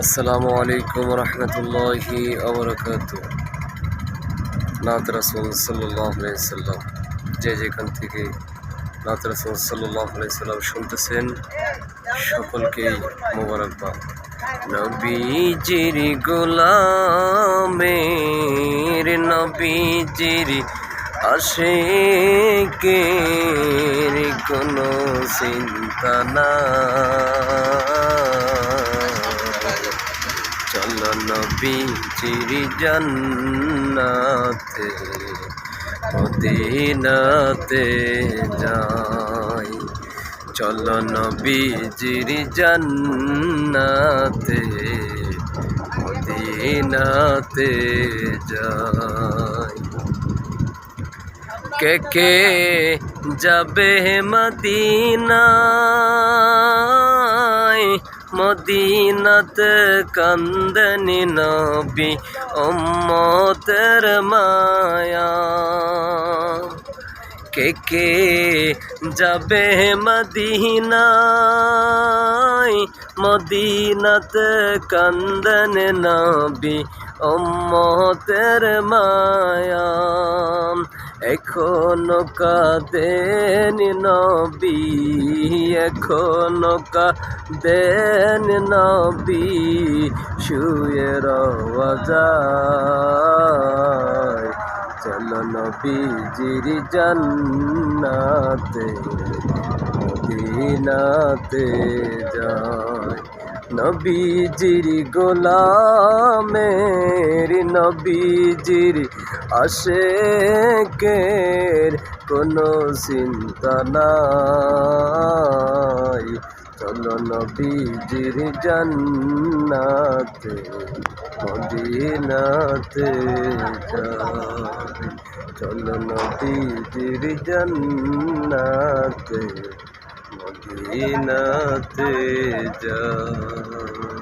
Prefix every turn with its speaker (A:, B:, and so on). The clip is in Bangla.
A: আসসালামু আলাইকুম রহমতুল্লাহি আবরকাত নাত রাসুল সাল্লাম যে যেখান থেকে নাত রাসুল সাল্লাম শুনতেছেন সকলকেই মোবারকবাদ। নবীজির গোলামের নবীজির আসে কে কোনো চিন্তা না নবীজির জান্নাতে মদিনাতে যাই। চলো নবীজির জান্নাতে মদিনাতে যাই। কে কে যাবে মদিনায় মদিনাত কান্দনি নবী উম্মতের মায়া কে কে যাবে মদিনায় মদিনাত কান্দন নবী উম্মতের মায়া এখনও কাদেন নবী, এখনও কাদেন নবী, শুয়ে যায়। চলো নবীজির জান্নাতে, মদিনাতে যায়। নবীজির গোলামের, নবীজির আশেকের কোনো চিন্তা নাই। চলো নবীজির জান্নাতে মদিনাতে চলো নবীজির জান্নাতে মদিনাতে যাই।